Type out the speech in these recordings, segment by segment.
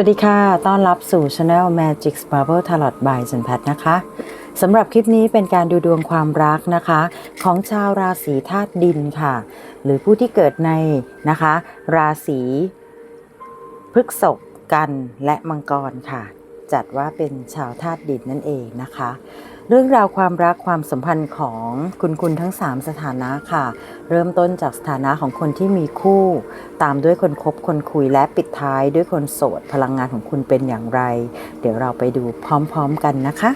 วัสดีค่ะ ต้อนรับสู่ Channel Magic Bubble Tarot by จันแพทนะคะ สำหรับคลิปนี้เป็นการดูดวงความรักนะคะ ของชาวราศีธาตุดินค่ะ หรือผู้ที่เกิดในนะคะ ราศีพฤกษกกันและมังกรค่ะ จัดว่าเป็นชาวธาตุดินนั่นเองนะคะ เรื่องราวความรักความสัมพันธ์ของคุณคุณทั้ง 3 สถานะค่ะ เริ่มต้นจากสถานะของคนที่มีคู่ ตามด้วยคนคบคนคุยและปิดท้ายด้วยคนโสด พลังงานของคุณเป็นอย่างไร เดี๋ยวเราไปดูพร้อมๆกันนะคะ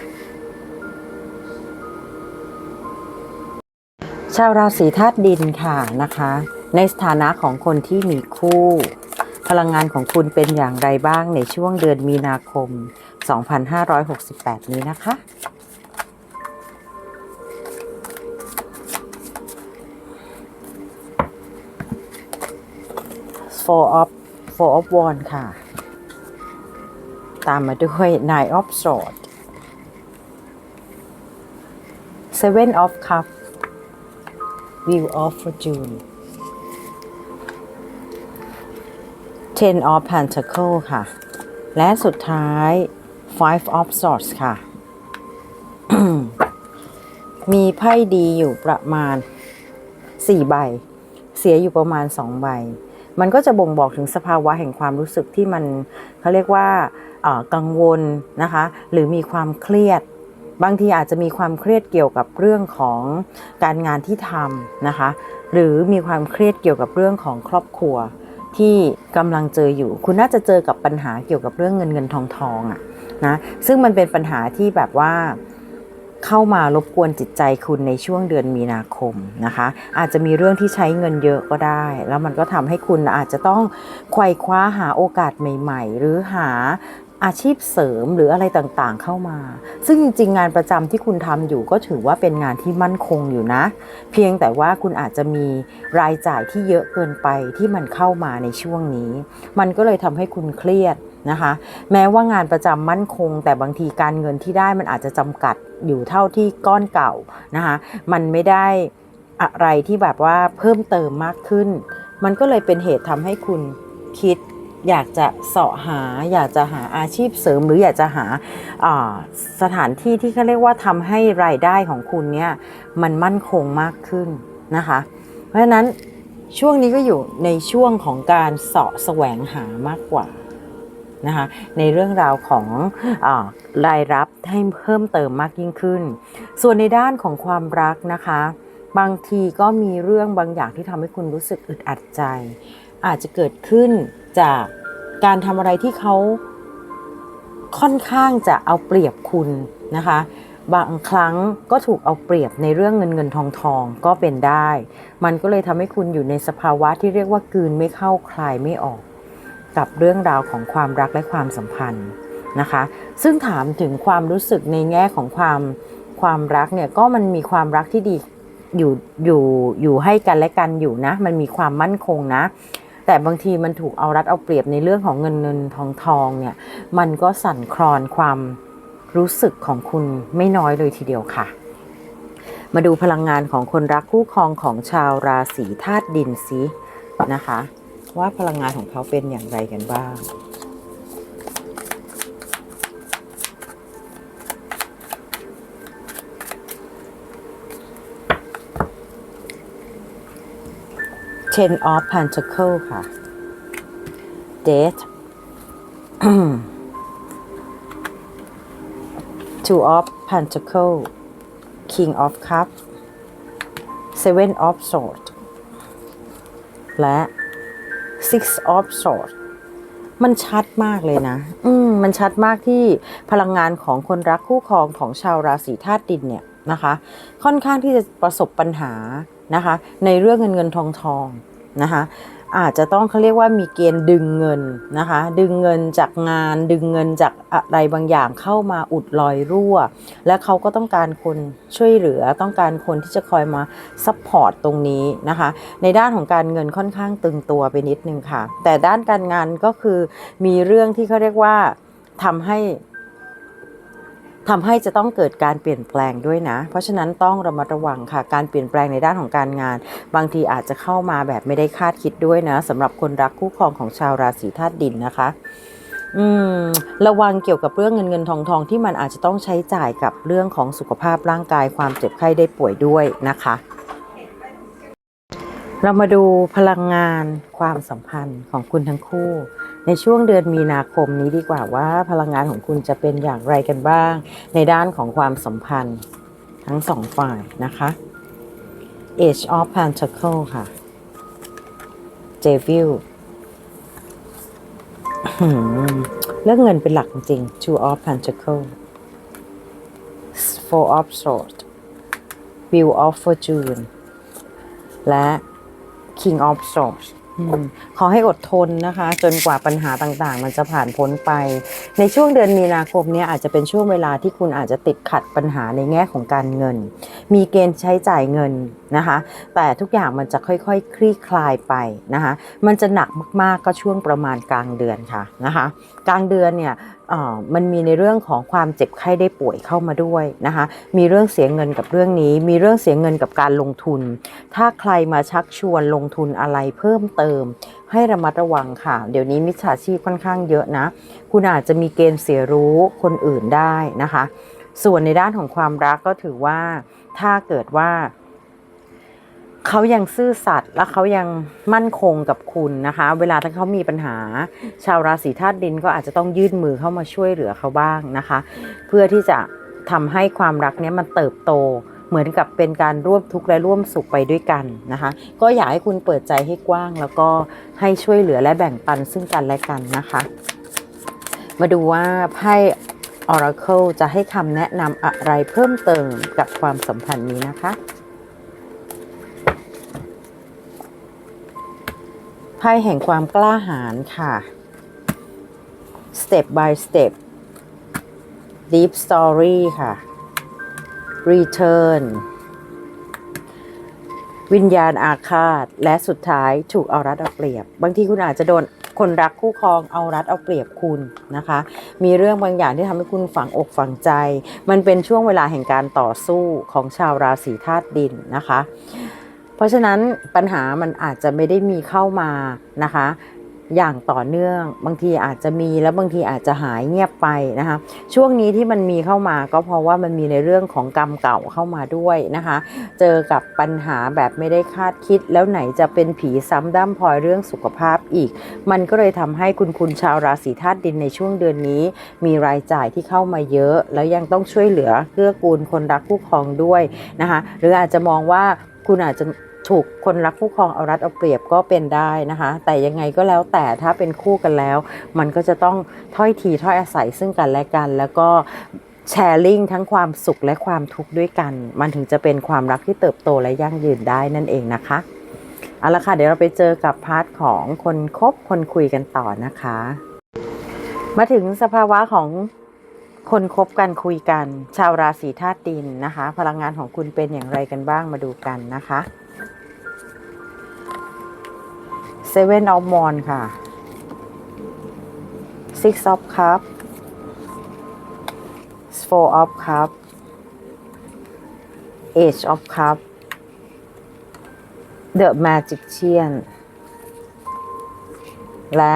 ชาวราศีธาตุดินค่ะนะคะ ในสถานะของคนที่มีคู่ พลังงานของคุณเป็นอย่างไรบ้างในช่วงเดือนมีนาคม 2568 นี้นะคะ four of four of wand ค่ะ ตามมาด้วย nine of sword seven of cup wheel of fortune ten of pentacle ค่ะ และสุดท้าย five of swords ค่ะ มีไพ่ดีอยู่ประมาณ 4 ใบ เสียอยู่ประมาณ 2 ใบ มันก็จะบ่งบอกถึงสภาวะแห่งความรู้สึกที่มันเขาเรียกว่ากังวลนะคะ หรือมีความเครียด บางทีอาจจะมีความเครียดเกี่ยวกับเรื่องของการงานที่ทำนะคะ หรือมีความเครียดเกี่ยวกับเรื่องของครอบครัวที่กำลังเจออยู่ คุณน่าจะเจอกับปัญหาเกี่ยวกับเรื่องเงินเงินทองทองอะนะ ซึ่งมันเป็นปัญหาที่แบบว่า เข้ามารบกวนจิตใจคุณในช่วงเดือนมีนาคมนะคะ อาจจะมีเรื่องที่ใช้เงินเยอะก็ได้ แล้วมันก็ทำให้คุณอาจจะต้องไขว่คว้าหาโอกาสใหม่ ๆ หรือหาอาชีพเสริมหรืออะไรต่างๆเข้ามา ซึ่งจริง ๆ งานประจำที่คุณทำอยู่ก็ถือว่าเป็นงานที่มั่นคงอยู่นะ เพียงแต่ว่าคุณอาจจะมีรายจ่ายที่เยอะเกินไปที่มันเข้ามาในช่วงนี้ มันก็เลยทำให้คุณเครียด นะคะ แม้ว่างานประจำมั่นคง แต่บางทีการเงินที่ได้มันอาจจะจำกัดอยู่เท่าที่ก้อนเก่านะคะ มันไม่ได้อะไรที่แบบว่าเพิ่มเติมมากขึ้น มันก็เลยเป็นเหตุทำให้คุณคิดอยากจะเสาะหา อยากจะหาอาชีพเสริม หรืออยากจะหาอ่าสถานที่ที่เขาเรียกว่าทำให้รายได้ของคุณเนี่ยมันมั่นคงมากขึ้นนะคะ เพราะฉะนั้นช่วงนี้ก็อยู่ในช่วงของการเสาะแสวงหามากกว่า นะคะในเรื่องราวของอรายรับให้เพิ่มเติมมากยิ่งขึ้น ส่วนในด้านของความรักนะคะ บางทีก็มีเรื่องบางอย่างที่ทำให้คุณรู้สึกอึดอัดใจ อาจจะเกิดขึ้นจากการทำอะไรที่เขาค่อนข้างจะเอาเปรียบคุณนะคะบางครั้งก็ถูกเอาเปรียบในเรื่องเงินเงินทองทองก็เป็นได้ มันก็เลยทำให้คุณอยู่ในสภาวะที่เรียกว่ากืนไม่เข้าคลายไม่ออก กับเรื่องราวของความรักและความสัมพันธ์นะคะ ซึ่งถามถึงความรู้สึกในแง่ของความความรักเนี่ยก็มันมีความรักที่ดีอยู่อยู่อยู่ให้กันและกันอยู่นะ มันมีความมั่นคงนะ แต่บางทีมันถูกเอารัดเอาเปรียบในเรื่องของเงินเงินทองทองเนี่ยมันก็สั่นคลอนความรู้สึกของคุณไม่น้อยเลยทีเดียวค่ะ มาดูพลังงานของคนรักคู่ครองของชาวราศีธาตุดินซินะคะ ว่าพลังงานของเขาเป็นอย่างไรกันบ้าง Ten of Pentacle ค่ะ Death Two of Pentacle King of Cup Seven of Swords และ Six of Swords มันชัดมากเลยนะ อืมมันชัดมากที่พลังงานของคนรักคู่ครองของชาวราศีธาตุดินเนี่ยนะคะ ค่อนข้างที่จะประสบปัญหานะคะ ในเรื่องเงินเงินทองทอง นะคะอาจจะต้องเขาเรียกว่ามีเกณฑ์ดึงเงินนะคะ ดึงเงินจากงาน ดึงเงินจากอะไรบางอย่างเข้ามาอุดรอยรั่ว และเขาก็ต้องการคนช่วยเหลือต้องการคนที่จะคอยมาซัพพอร์ตตรงนี้นะคะ ในด้านของการเงินค่อนข้างตึงตัวไปนิดนึงค่ะ แต่ด้านการงานก็คือมีเรื่องที่เขาเรียกว่าทำให้ ทำให้จะต้องเกิดการเปลี่ยนแปลงด้วยนะ เพราะฉะนั้นต้องระมัดระวังค่ะ การเปลี่ยนแปลงในด้านของการงาน บางทีอาจจะเข้ามาแบบไม่ได้คาดคิดด้วยนะสำหรับคนรักคู่ครองของชาวราศีธาตุดินนะคะอืมระวังเกี่ยวกับเรื่องเงินเงินทองทองที่มันอาจจะต้องใช้จ่ายกับเรื่องของสุขภาพร่างกายความเจ็บไข้ได้ป่วยด้วยนะคะ เรามาดูพลังงานความสัมพันธ์ของคุณทั้งคู่ ในช่วงเดือนมีนาคมนี้ดีกว่าว่าพลังงานของคุณจะเป็นอย่างไรกันบ้าง ในด้านของความสัมพันธ์ทั้งสองฝ่ายนะคะ Age of Pentacle ค่ะ Devil เรื่องเงินเป็นหลักจริง Two of Pentacle Four of Swords Wheel of Fortune และ King of Swords ขอให้อดทนนะคะ จนกว่าปัญหาต่างๆ มันจะผ่านพ้นไป ในช่วงเดือนมีนาคมเนี้อาจจะเป็นช่วงเวลาที่คุณอาจจะติดขัดปัญหาในแง่ของการเงิน มีเกณฑ์ใช้จ่ายเงินนะคะ แต่ทุกอย่างมันจะค่อยๆคคลี่คลายไปนะคะ มันจะหนักมากๆก็ช่วงประมาณกลางเดือนค่ะนะคะ กลางเดือนเนี่ย มันมีในเรื่องของความเจ็บไข้ได้ป่วยเข้ามาด้วยนะคะมีเรื่องเสียเงินกับเรื่องนี้ มีเรื่องเสียเงินกับการลงทุน ถ้าใครมาชักชวนลงทุนอะไรเพิ่มเติม ให้ระมัดระวังค่ะ เดี๋ยวนี้มิจฉาชีพค่อนข้างเยอะนะ คุณอาจจะมีเกณฑ์เสียรู้คนอื่นได้นะคะ ส่วนในด้านของความรักก็ถือว่าถ้าเกิดว่า เขายังซื่อสัตย์และเขายังมั่นคงกับคุณนะคะ เวลาถ้าเขามีปัญหา ชาวราศีธาตุดินก็อาจจะต้องยื่นมือเข้ามาช่วยเหลือเขาบ้างนะคะ เพื่อที่จะทำให้ความรักเนี้ยมันเติบโตเหมือนกับเป็นการร่วมทุกข์และร่วมสุขไปด้วยกันนะคะ ก็อยากให้คุณเปิดใจให้กว้าง แล้วก็ให้ช่วยเหลือและแบ่งปันซึ่งกันและกันนะคะ มาดูว่าไพ่ Oracle จะให้คำแนะนำอะไรเพิ่มเติมกับความสัมพันธ์นี้นะคะ ไพ่แห่งความกล้าหาญค่ะ step by step deep story ค่ะ return วิญญาณอาฆาต และสุดท้ายถูกเอารัดเอาเปรียบ บางทีคุณอาจจะโดนคนรักคู่ครองเอารัดเอาเปรียบคุณนะคะ มีเรื่องบางอย่างที่ทำให้คุณฝังอกฝังใจ มันเป็นช่วงเวลาแห่งการต่อสู้ของชาวราศีธาตุดินนะคะ ราะฉะนั้นปัญหามันอาจจะไม่ได้มีเข้ามานะคะ อย่างต่อเนื่องบางทีอาจจะมีแล้วบางทีอาจจะหายเงียบไปนะคะ ช่วงนี้ที่มันมีเข้ามาก็เพราะว่ามันมีในเรื่องของกรรมเก่าเข้ามาด้วยนะคะ เจอกับปัญหาแบบไม่ได้คาดคิด แล้วไหนจะเป็นผีซ้ำด้ำพลอยเรื่องสุขภาพอีก มันก็เลยทำให้คุณคุณชาวราศีธาตุดินในช่วงเดือนนี้ มีรายจ่ายที่เข้ามาเยอะ แล้วยังต้องช่วยเหลือเกื้อกูลคนรักคู่ครองด้วยนะคะ หรืออาจจะมองว่าคุณอาจจะ ถูกคนรักคู่ครองเอารัดเอาเปรียบก็เป็นได้นะคะ แต่ยังไงก็แล้วแต่ถ้าเป็นคู่กันแล้ว มันก็จะต้องถ้อยทีถ้อยอาศัยซึ่งกันและกัน แล้วก็แชร์ลิงทั้งความสุขและความทุกข์ด้วยกัน มันถึงจะเป็นความรักที่เติบโตและยั่งยืนได้นั่นเองนะคะเอาละค่ะเดี๋ยวเราไปเจอกับพาร์ทของคนคบคนคุยกันต่อนะคะ มาถึงสภาวะของคนคบกันคุยกัน ชาวราศีธาตุดินนะคะ พลังงานของคุณเป็นอย่างไรกันบ้างมาดูกันนะคะ เซเว่นออลมอนค่ะซิกซอฟครับโฟออฟครับเอชออฟครับเดอะแมจิกเชียนและ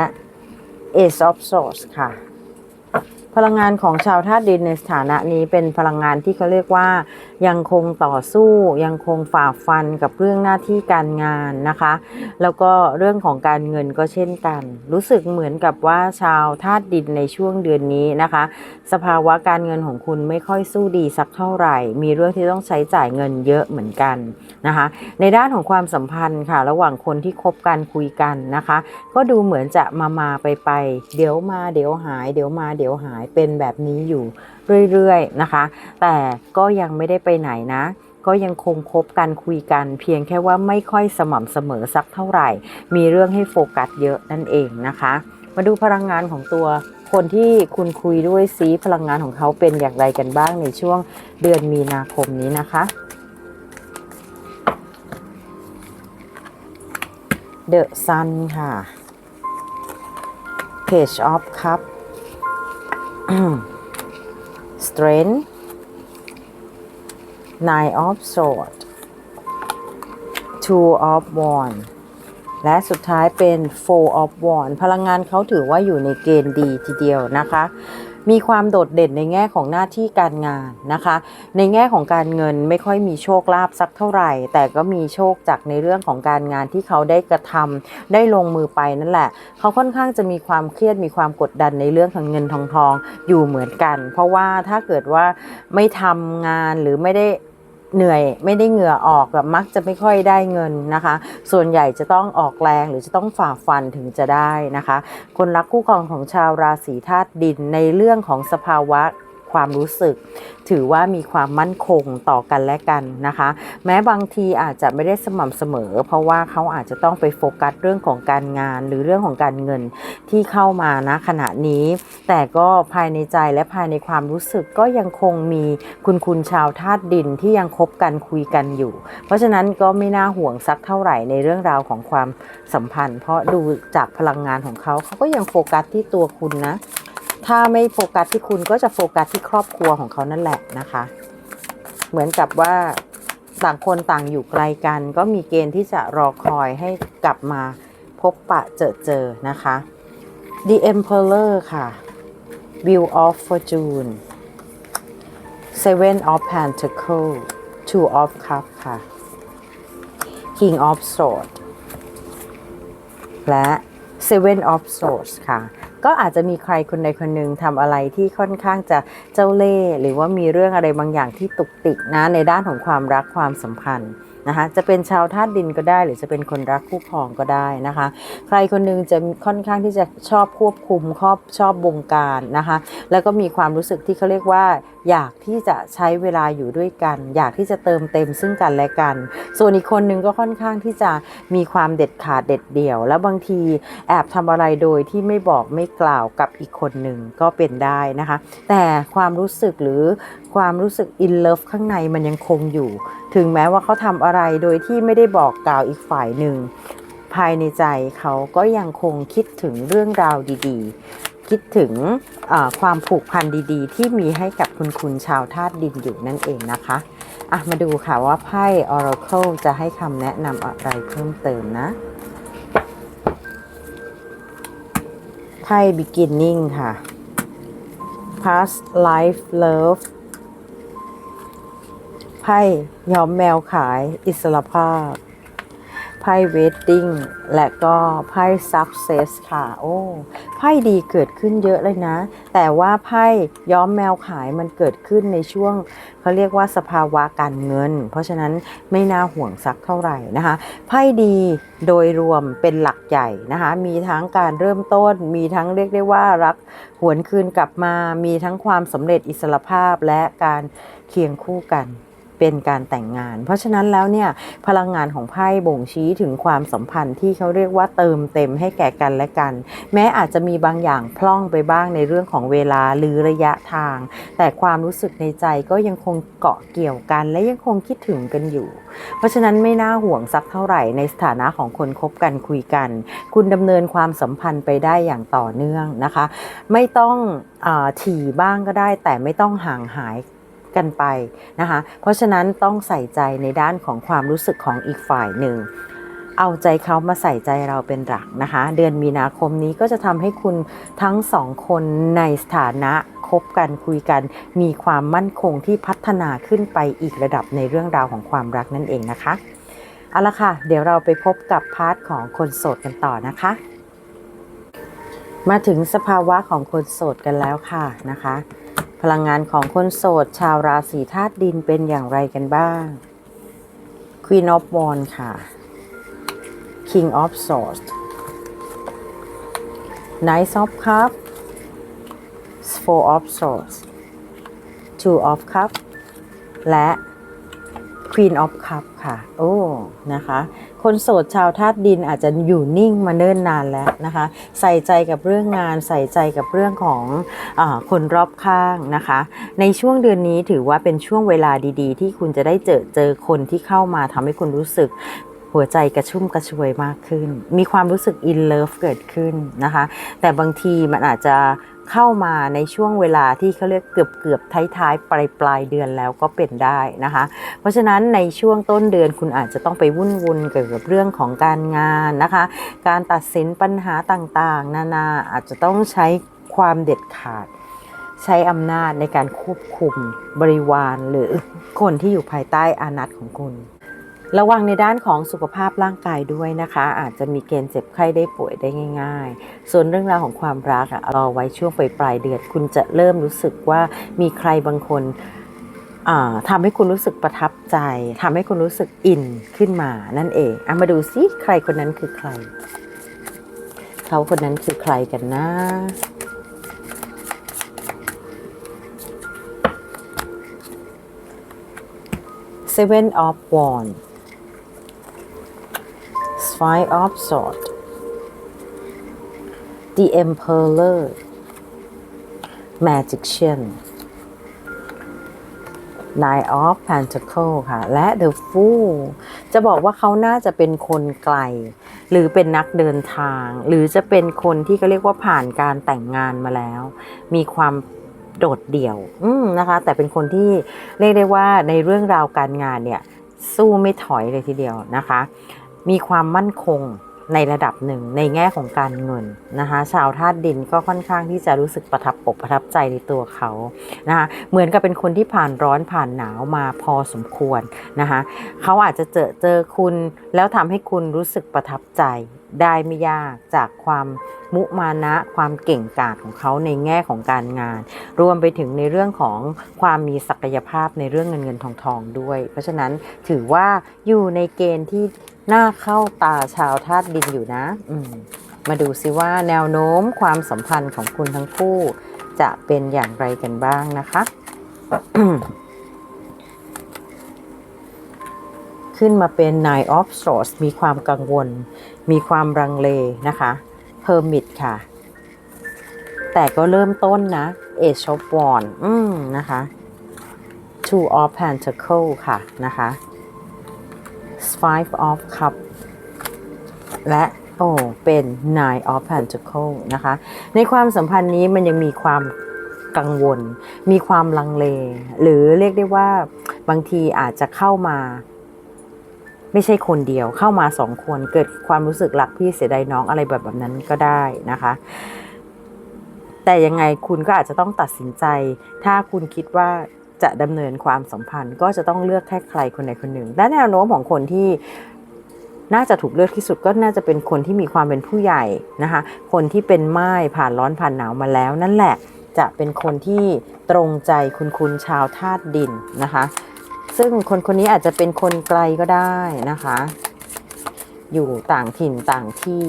เอชออ Swords ค่ะ พลังงานของชาวธาตุดินในสถานะนี้เป็นพลังงานที่เขาเรียกว่า ยังคงต่อสู้ ยังคงฝ่าฟันกับเรื่องหน้าที่การงานนะคะ แล้วก็เรื่องของการเงินก็เช่นกัน รู้สึกเหมือนกับว่าชาวธาตุดินในช่วงเดือนนี้นะคะ สภาวะการเงินของคุณไม่ค่อยสู้ดีสักเท่าไหร่ มีเรื่องที่ต้องใช้จ่ายเงินเยอะเหมือนกันนะคะ ในด้านของความสัมพันธ์ค่ะ ระหว่างคนที่คบกันคุยกันนะคะ ก็ดูเหมือนจะมามาไปไปเดี๋ยวมาเดี๋ยวหาย เดี๋ยวมาเดี๋ยวหายเป็นแบบนี้อยู่เรื่อยๆนะคะ แต่ก็ยังไม่ได้ไปไหนนะ ก็ยังคงคบกันคุยกันเพียงแค่ว่าไม่ค่อยสม่ำเสมอสักเท่าไหร่ มีเรื่องให้โฟกัสเยอะนั่นเองนะคะ มาดูพลังงานของตัวคนที่คุณคุยด้วยซีพลังงานของเขาเป็นอย่างไรกันบ้างในช่วงเดือนมีนาคมนี้นะคะ The Sun ค่ะ Page of Cup Strength Nine of sword Two of wand และสุดท้ายเป็น Four of wand พลังงานเขาถือว่าอยู่ในเกณฑ์ดีทีเดียวนะคะ มีความโดดเด่นในแง่ของหน้าที่การงานนะคะ ในแง่ของการเงินไม่ค่อยมีโชคลาภสักเท่าไหร่ แต่ก็มีโชคจากในเรื่องของการงานที่เขาได้กระทำได้ลงมือไปนั่นแหละ เขาค่อนข้างจะมีความเครียดมีความกดดันในเรื่องของเงินทองทองอยู่เหมือนกัน เพราะว่าถ้าเกิดว่าไม่ทำงานหรือไม่ได้ เหนื่อยไม่ได้เหงื่อออกแบบมักจะไม่ค่อยได้เงินนะคะ ส่วนใหญ่จะต้องออกแรงหรือจะต้องฝ่าฟันถึงจะได้นะคะ คนรักคู่ครองของชาวราศีธาตุดินในเรื่องของสภาวะ ความรู้สึก ถือว่ามีความมั่นคงต่อกันและกันนะคะ แม้บางทีอาจจะไม่ได้สม่ำเสมอ เพราะว่าเขาอาจจะต้องไปโฟกัสเรื่องของการงาน หรือเรื่องของการเงินที่เข้ามานะขณะนี้ แต่ก็ภายในใจและภายในความรู้สึกก็ยังคงมีคุณคุณชาวธาตุดินที่ยังคบกันคุยกันอยู่ เพราะฉะนั้นก็ไม่น่าห่วงสักเท่าไหร่ในเรื่องราวของความสัมพันธ์ เพราะดูจากพลังงานของเขาเขาก็ยังโฟกัสที่ตัวคุณนะ ถ้าไม่โฟกัสที่คุณก็จะโฟกัสที่ครอบครัวของเขานั่นแหละนะคะ เหมือนกับว่าต่างคนต่างอยู่ไกลกัน ก็มีเกณฑ์ที่จะรอคอยให้กลับมาพบปะเจอเจอนะคะ The Emperor ค่ะ Wheel of Fortune Seven of Pentacles Two of Cups ค่ะ King of Swords และ Seven of Swords ค่ะ ก็อาจจะมีใครคนใดคนหนึ่งทำอะไรที่ค่อนข้างจะเจ้าเล่ห์หรือว่ามีเรื่องอะไรบางอย่างที่ตุกติกนะในด้านของความรักความสัมพันธ์นะคะจะเป็นชาวธาตุดินก็ได้ หรือจะเป็นคนรักคู่ครองก็ได้นะคะ ใครคนหนึงจะค่อนข้างที่จะชอบควบคุมครอบชอบบงการนะคะ แล้วก็มีความรู้สึกที่เขาเรียกว่า อยากที่จะใช้เวลาอยู่ด้วยกัน อยากที่จะเติมเต็มซึ่งกันและกัน ส่วนอีกคนนึงก็ค่อนข้างที่จะมีความเด็ดขาดเด็ดเดี่ยว แล้วบางทีแอบทำอะไรโดยที่ไม่บอกไม่กล่าวกับอีกคนหนึ่งก็เป็นได้นะคะ แต่ความรู้สึกหรือความรู้สึกอินเลิฟข้างในมันยังคงอยู่ ถึงแม้ว่าเขาทำอะไรโดยที่ไม่ได้บอกกล่าวอีกฝ่ายหนึ่งภายในใจเขาก็ยังคงคิดถึงเรื่องราวดีๆ คิดถึงความผูกพันดีๆ ที่มีให้กับคุณคุณชาวธาตุดินอยู่นั่นเองนะคะอะมาดูค่ะว่าไพ่ Oracle จะให้คำแนะนำอะไรเพิ่มเติมนะไพ่ beginning ค่ะ past life love ไพ่ยอมแมวขายอิสรภาพ ไพ่ wedding และก็ไพ่ success ค่ะ โอ้ ไพ่ดีเกิดขึ้นเยอะเลยนะ แต่ว่าไพ่ย้อมแมวขายมันเกิดขึ้นในช่วงเขาเรียกว่าสภาวะการเงิน เพราะฉะนั้นไม่น่าห่วงสักเท่าไหร่นะคะ ไพ่ดีโดยรวมเป็นหลักใหญ่นะคะ มีทั้งการเริ่มต้น มีทั้งเรียกได้ว่ารักหวนคืนกลับมา มีทั้งความสำเร็จอิสรภาพและการเคียงคู่กัน เป็นการแต่งงาน เพราะฉะนั้นแล้วเนี่ยพลังงานของไพ่บ่งชี้ถึงความสัมพันธ์ที่เขาเรียกว่าเติมเต็มให้แก่กันและกัน แม้อาจจะมีบางอย่างพล่องไปบ้างในเรื่องของเวลาหรือระยะทาง แต่ความรู้สึกในใจก็ยังคงเกาะเกี่ยวกัน และยังคงคิดถึงกันอยู่ เพราะฉะนั้นไม่น่าห่วงสักเท่าไหร่ในสถานะของคนคบกันคุยกัน คุณดำเนินความสัมพันธ์ไปได้อย่างต่อเนื่องนะคะ ไม่ต้องอถี่บ้างก็ได้ แต่ไม่ต้องห่างหาย กันไปนะคะ เพราะฉะนั้นต้องใส่ใจในด้านของความรู้สึกของอีกฝ่ายหนึ่ง เอาใจเขามาใส่ใจเราเป็นหลักนะคะ เดือนมีนาคมนี้ก็จะทำให้คุณทั้งสองคนในสถานะคบกันคุยกัน มีความมั่นคงที่พัฒนาขึ้นไปอีกระดับในเรื่องราวของความรักนั่นเองนะคะเอาละค่ะ เดี๋ยวเราไปพบกับพาร์ทของคนโสดกันต่อนะคะ มาถึงสภาวะของคนโสดกันแล้วค่ะนะคะ พลังงานของคนโสด ชาวราศีธาตุดินเป็นอย่างไรกันบ้าง Queen of Wands ค่ะ King of Swords Knight of Cups Four of Swords Two of Cups และ Queen of Cups ค่ะ โอ้ นะคะ คนโสดชาวธาตุดินอาจจะอยู่นิ่งมาเนิ่นนานแล้วนะคะ ใส่ใจกับเรื่องงาน ใส่ใจกับเรื่องของอคนรอบข้างนะคะ ในช่วงเดือนนี้ถือว่าเป็นช่วงเวลาดี ๆ ที่คุณจะได้เจอเจอคนที่เข้ามาทำให้คุณรู้สึก หัวใจกระชุ่มกระชวยมากขึ้น มีความรู้สึก in love เกิดขึ้นนะคะ แต่บางทีมันอาจจะเข้ามาในช่วงเวลาที่เขาเรียกเกือบเกือบๆท้ายๆปลายปลายเดือนแล้วก็เป็นได้นะคะ เพราะฉะนั้นในช่วงต้นเดือนคุณอาจจะต้องไปวุ่นวุ่นเกี่ยวกับเรื่องของการงานนะคะ การตัดสินปัญหาต่างๆ นานาอาจจะต้องใช้ความเด็ดขาด ใช้อำนาจในการควบคุมบริวารหรือคนที่อยู่ภายใต้อานัตของคุณ ระวังในด้านของสุขภาพร่างกายด้วยนะคะ อาจจะมีเกณฑ์เจ็บไข้ได้ป่วยได้ง่าย ๆ ส่วนเรื่องราวของความรักอะรอไว้ช่วงปลายปลายเดือนคุณจะเริ่มรู้สึกว่ามีใครบางคนอ่าทำให้คุณรู้สึกประทับใจทำให้คุณรู้สึกอินขึ้นมานั่นเองอะมาดูซิใครคนนั้นคือใคร เขาคนนั้นคือใครกันนะ Seven of Wands Five of Swords The Emperor Magician Nine of Pentacles ค่ะ และ The Fool จะบอกว่าเขาน่าจะเป็นคนไกล หรือเป็นนักเดินทาง หรือจะเป็นคนที่เขาเรียกว่าผ่านการแต่งงานมาแล้ว มีความโดดเดี่ยวอืมนะคะ แต่เป็นคนที่เรียกได้ว่าในเรื่องราวการงานเนี่ย สู้ไม่ถอยเลยทีเดียวนะคะ มีความมั่นคงในระดับหนึ่งในแง่ของการเงินนะคะชาวธาตุดินก็ค่อนข้างที่จะรู้สึกประทับอกประทับใจในตัวเขานะคะเหมือนกับเป็นคนที่ผ่านร้อนผ่านหนาวมาพอสมควรนะคะเขาอาจจะเจอเจอคุณ แล้วทำให้คุณรู้สึกประทับใจได้ไม่ยากจากความมุมานะความเก่งกาจของเขาในแง่ของการงาน รวมไปถึงในเรื่องของความมีศักยภาพในเรื่องเงินเงินทองทองด้วย เพราะฉะนั้นถือว่าอยู่ในเกณฑ์ที่ น่าเข้าตาชาวธาตุดินอยู่นะ อืมมาดูซิว่าแนวโน้มความสัมพันธ์ของคุณทั้งคู่ จะเป็นอย่างไรกันบ้างนะคะ ขึ้นมาเป็น Nine of Swords มีความกังวล มีความรังเลนะคะ Permit ค่ะ แต่ก็เริ่มต้นนะ Age of Wands อืมนะคะ Two of Pentacles ค่ะนะคะ Five of Cup และ โอ้ เป็น Nine of Pentacles นะคะ ในความสัมพันธ์นี้มันยังมีความกังวล มีความลังเล หรือเรียกได้ว่าบางทีอาจจะเข้ามาไม่ใช่คนเดียวเข้ามาสองคนเกิดความรู้สึกรักพี่เสียดายน้องอะไรแบบแบบนั้นก็ได้นะคะ แต่ยังไงคุณก็อาจจะต้องตัดสินใจ ถ้าคุณคิดว่า จะดำเนินความสัมพันธ์ ก็จะต้องเลือกแค่ใครคนใดคนหนึ่ง และแนวโน้มของคนที่น่าจะถูกเลือกที่สุดก็น่าจะเป็นคนที่มีความเป็นผู้ใหญ่นะคะ คนที่เป็นไม้ผ่านร้อนผ่านหนาวมาแล้ว นั่นแหละจะเป็นคนที่ตรงใจคุณคุณชาวธาตุดินนะคะ ซึ่งคนคนนี้อาจจะเป็นคนไกลก็ได้นะคะ อยู่ต่างถิ่นต่างที่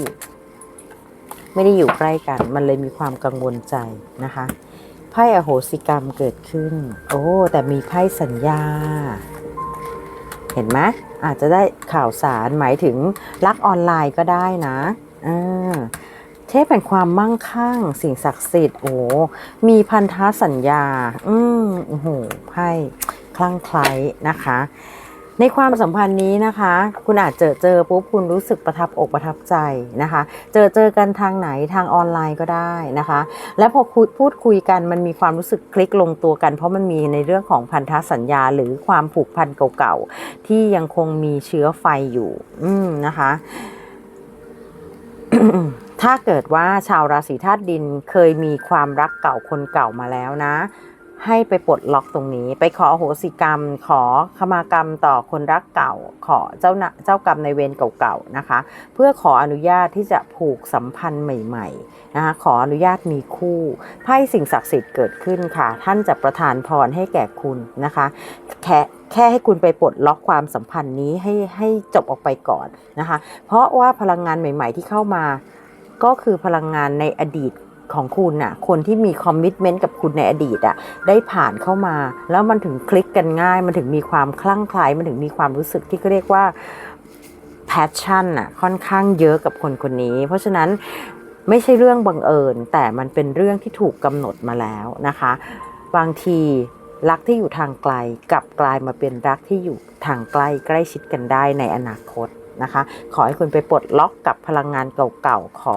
ไม่ได้อยู่ใกล้กัน มันเลยมีความกังวลใจนะคะ พ่อโหสิกรรมเกิดขึ้น โอ้แต่มีไพ่สัญญา เห็นไหมอาจจะได้ข่าวสารหมายถึงรักออนไลน์ก็ได้นะอ่าเทพแห่งความมั่งคั่ง สิ่งศักดิ์สิทธิ์โอ้มีพันธสัญญา อืมโอ้โหไพ่คลั่งไคล้นะคะ ในความสัมพันธ์นี้นะคะ คุณอาจเจอเจอปุ๊บคุณรู้สึกประทับอกประทับใจนะคะ เจอเจอกันทางไหนทางออนไลน์ก็ได้นะคะ และพอพูดคุยกันมันมีความรู้สึกคลิกลงตัวกัน เพราะมันมีในเรื่องของพันธสัญญา หรือความผูกพันเก่าๆ ที่ยังคงมีเชื้อไฟอยู่ อืมนะคะถ้าเกิดว่าชาวราศีธาตุดินเคยมีความรักเก่าคนเก่ามาแล้วนะ ให้ไปปลดล็อกตรงนี้ ไปขอโหสิกรรม ขอขมากรรมต่อคนรักเก่า ขอเจ้าเจ้ากรรมในเวรเก่าๆนะคะ เพื่อขออนุญาตที่จะผูกสัมพันธ์ใหม่ๆนะคะขออนุญาตมีคู่ไพ่สิ่งศักดิ์สิทธิ์เกิดขึ้นค่ะ ท่านจะประทานพรให้แก่คุณนะคะแค่แค่ให้คุณไปปลดล็อกความสัมพันธ์นี้ให้ให้จบออกไปก่อนนะคะ เพราะว่าพลังงานใหม่ ๆ ที่เข้ามาก็คือพลังงานในอดีต ของคุณน่ะคนที่มีคอมมิชเมนต์กับคุณในอดีตอะได้ผ่านเข้ามา แล้วมันถึงคลิกกันง่าย มันถึงมีความคลั่งไคล้มันถึงมีความรู้สึกที่เขาเรียกว่า passion น่ะค่อนข้างเยอะกับคนคนนี้ เพราะฉะนั้นไม่ใช่เรื่องบังเอิญ แต่มันเป็นเรื่องที่ถูกกำหนดมาแล้วนะคะ บางทีรักที่อยู่ทางไกลกลับกลายมาเป็นรักที่อยู่ทางใกล้ใกล้ชิดกันได้ในอนาคตนะคะ ขอให้คุณไปปลดล็อกกับพลังงานเก่าๆขอ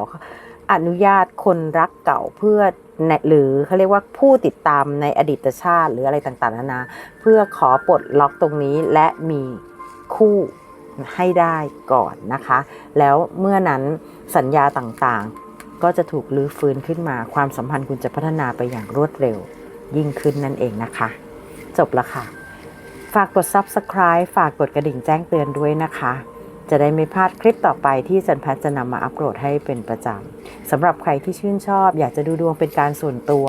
อนุญาตคนรักเก่าเพื่อหรือเขาเรียกว่าผู้ติดตามในอดีตชาติหรืออะไรต่างๆนานาเพื่อขอปลดล็อกตรงนี้และมีคู่ให้ได้ก่อนนะคะ แล้วเมื่อนั้นสัญญาต่างๆ ก็จะถูกลื้อฟื้นขึ้นมา ความสัมพันธ์คุณจะพัฒนาไปอย่างรวดเร็วยิ่งขึ้นนั่นเองนะคะ จบแล้วค่ะ ฝากกด subscribe ฝากกดกระดิ่งแจ้งเตือนด้วยนะคะ จะได้ไม่พลาดคลิปต่อไปที่จันแพทย์จะนำมาอัปโหลดให้เป็นประจำสำหรับใครที่ชื่นชอบ อยากจะดูดวงเป็นการส่วนตัว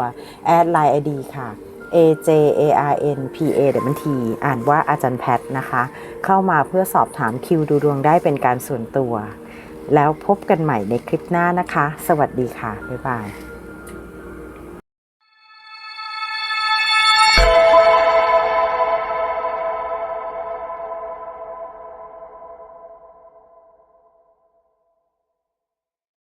แอดไลน์ ID ค่ะ A J A R N P A W T อ่านว่าอาจารย์แพทย์นะคะ เข้ามาเพื่อสอบถามคิวดูดวงได้เป็นการส่วนตัว แล้วพบกันใหม่ในคลิปหน้านะคะ สวัสดีค่ะ บ๊ายบาย